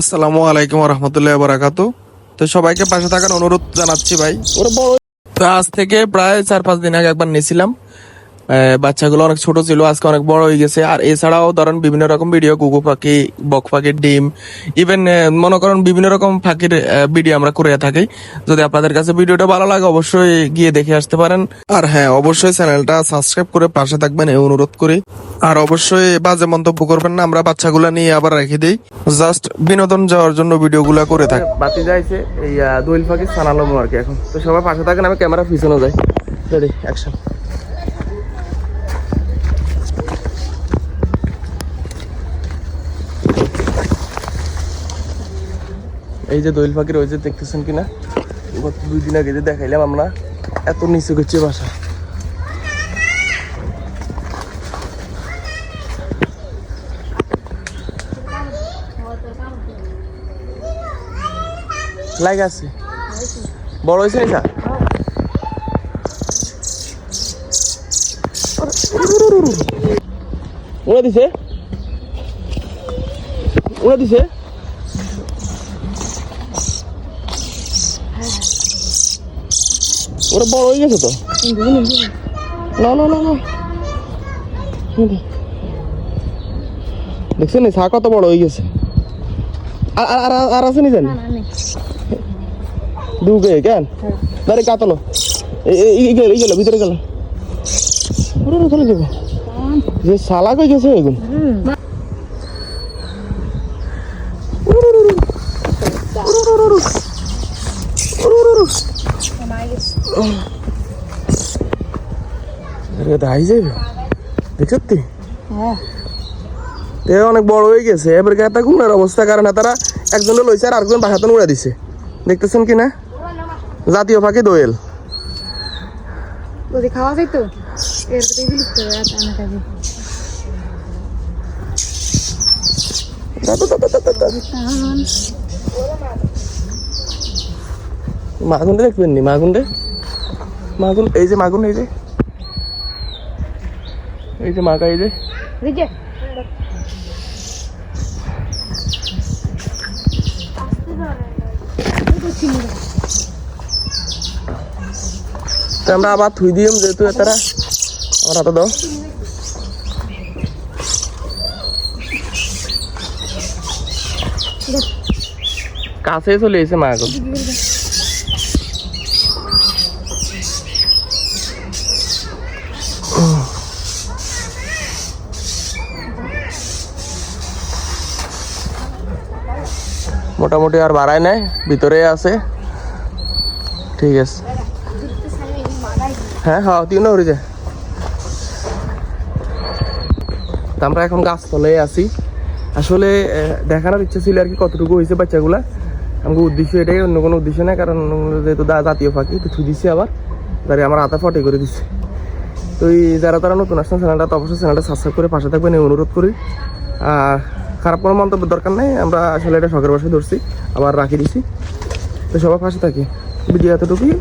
আসসালামু আলাইকুম রহমতুল্লাহ বারাকাত তো সবাইকে পাশে থাকার অনুরোধ জানাচ্ছি ভাই। তো আজ থেকে প্রায় চার পাঁচ দিন আগে একবার নিয়েছিলাম। বাচ্চাগুলো অনেক ছোট ছিল, আজকে অনেক বড় হয়ে গেছে। আর এছাড়াও ধরেন বিভিন্ন রকম ভিডিও গুগু পাখি বক পাখির ডিম ইভেন মনে করেন বিভিন্ন রকম পাখির ভিডিও আমরা করে থাকি। যদি আপনাদের কাছে ভিডিওটা ভালো লাগে, অবশ্যই গিয়ে দেখে আসতে পারেন। আর হ্যাঁ অবশ্যই চ্যানেলটা সাবস্ক্রাইব করে পাশে থাকবেন, এই অনুরোধ করি। আর অবশ্যই বাজে মন্তব্য করবেন না, আমরা বাচ্চাগুলো নিয়ে আবার রেখে দিই। জাস্ট বিনোদন যাওয়ার জন্য ভিডিওগুলো করে থাকি। বাতি যাইছে, এই দোয়েল পাখি সানালো আর কি এখন। তো সবাই পাশে থাকেন, আমি ক্যামেরা পিছনে যাই। রেডি অ্যাকশন এই যে দোয়েল পাখির ওই যে দেখতেছেন কিনা? গত দুই দিন আগে যে দেখাইলাম আমরা, এত নিচে করছে বাসা। লাইক আছে। বড় হয়েছে এটা উড়ে দিছে। উড়ে দিছে। ওরা বড় হয়ে গেছে তো? না না না না। দেখছেন নি চা কত বড় হয়ে গেছে? আর আর- আর আর আছে নি জানি? দুগে কেন? দাঁড়ে কাতলো। এই গেল ভিতরে গেল। ওরে চলে যাব যে সালা কই গেছে এগুন দাই যাবে দেখছ? তুই এ অনেক বড় হয়ে গেছে। এবার একটা গুণের অবস্থা কারণ তারা একজনে লইছে আর আরেকজন বাসাতন উড়া দিছে। দেখতেছেন কি না? জাতীয় পাখি দোয়েল। খাওয়া যায় তো? হয়ে মাগুনটা দেখবেন নি মাগুনটা মাগুন এই যে মাগুন এই যে। এই যে মাকা এই যে। আমরা আবার থুই দিম যেহেতু তারা আমার হাতে দাও। কাছে চলে এসে মা মোটামুটি আর বাড়ায় নাই ভিতরে আছে। ঠিক আছে। হ্যাঁ হ্যাঁ তুই না উড়ে যা। তা আমরা এখন গাছতলে আছি। আসলে দেখানোর ইচ্ছা ছিল আর কি কতটুকু হয়েছে বাচ্চাগুলা। আমাকে উদ্দেশ্য এটাই, অন্য কোনো উদ্দেশ্য নেই, কারণ যেহেতু দা- জাতীয় পাখি, তো দিছি আবার। তারে আমার হাতে ফটে করে দিছে। তো এই যারা তারা নতুন আসছেন, চ্যানেলটা তো অবশ্যই চ্যানেলটা সাবস্ক্রাইব করে পাশে থাকবেন, এই অনুরোধ করি। আর খারাপ কোনো মন্তব্যের দরকার নেই, আমরা আসলে এটা শখের বসে ধরছি, আবার রাখি দিছি। তো সবার পাশে থাকি। ভিডিও এতটুকুই।